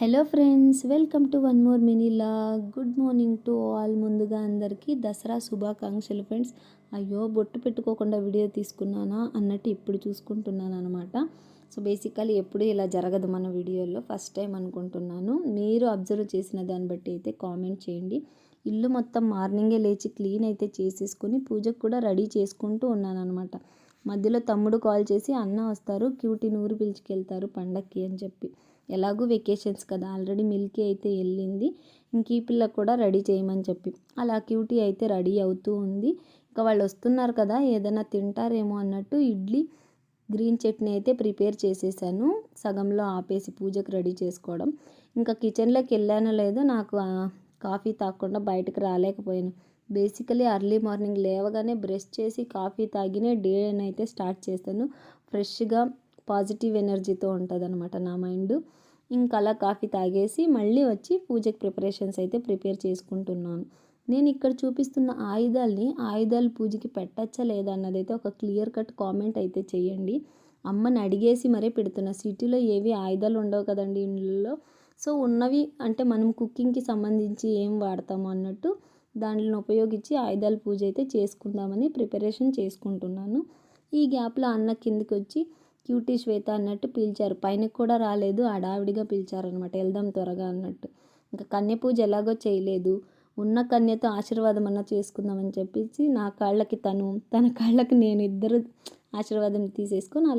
Hello friends welcome to one more mini good morning to all. ముందుగా అందరికీ దసరా శుభాకాంక్షలు friends. అయ్యో బొట్టు పెట్టుకోకుండా వీడియో తీసుకున్నానా అన్నట్టు ఇప్పుడు చూసుకుంటున్నాను అనమాట సో బేసికలీ ఎప్పుడు ఇలా జరగదు మన వీడియోలో. ఫస్ట్ టైం అనుకుంటున్నాను. మీరు అబ్జర్వ్ చేసిన దాన్ని బట్టి అయితే కామెంట్ చేయండి. ఇల్లు మొత్తం మార్నింగే లేచి క్లీన్ అయితే చేసేసుకుని పూజకు కూడా రెడీ చేసుకుంటూ ఉన్నాను అనమాట మధ్యలో తమ్ముడు కాల్ చేసి అన్న వస్తారు క్యూటీ నూరు పిలిచికెళ్తారు పండక్కి అని చెప్పి. ఎలాగూ వెకేషన్స్ కదా ఆల్రెడీ మిల్కీ అయితే వెళ్ళింది ఇంక ఈ పిల్ల కూడా రెడీ చేయమని చెప్పి. అలా క్యూటీ అయితే రెడీ అవుతూ ఉంది. ఇంకా వాళ్ళు వస్తున్నారు కదా ఏదైనా తింటారేమో అన్నట్టు ఇడ్లీ గ్రీన్ చట్నీ అయితే ప్రిపేర్ చేసేసాను. సగంలో ఆపేసి పూజకు రెడీ చేసుకోవడం. ఇంకా కిచెన్లోకి వెళ్ళానో లేదో నాకు కాఫీ తాగకుండా బయటకు రాలేకపోయాను. బేసికలీ అర్లీ మార్నింగ్ లేవగానే బ్రష్ చేసి కాఫీ తాగినే డే అయితే స్టార్ట్ చేస్తాను. ఫ్రెష్గా పాజిటివ్ ఎనర్జీతో ఉంటుంది అనమాట నా మైండ్. ఇంకా అలా కాఫీ తాగేసి మళ్ళీ వచ్చి పూజకి ప్రిపరేషన్స్ అయితే ప్రిపేర్ చేసుకుంటున్నాను. నేను ఇక్కడ చూపిస్తున్న ఆయుధాలని ఆయుధాలు పూజకి పెట్టచ్చా లేదా అన్నదైతే ఒక క్లియర్ కట్ కామెంట్ అయితే చేయండి. అమ్మని అడిగేసి మరీ పెడుతున్నా సిటీలో ఏవి ఆయుధాలు ఉండవు కదండి ఇంట్లో సో ఉన్నవి అంటే మనం కుకింగ్కి సంబంధించి ఏం వాడతాము? అన్నట్టు దాంట్లో ఉపయోగించి ఆయుధాల పూజ అయితే చేసుకుందామని ప్రిపరేషన్ చేసుకుంటున్నాను. ఈ గ్యాప్లో అన్న కిందికి వచ్చి క్యూటీ శ్వేత అన్నట్టు పిలిచారు. పైన కూడా రాలేదు ఆడావిడిగా పిలిచారనమాట వెళ్దాం త్వరగా అన్నట్టు. ఇంకా కన్య పూజ ఎలాగో చేయలేదు. ఉన్న కన్యతో ఆశీర్వాదం అన్నా చేసుకుందామని చెప్పేసి నా కాళ్ళకి తను తన కాళ్ళకి నేను ఇద్దరు ఆశీర్వాదం తీసేసుకొని అలా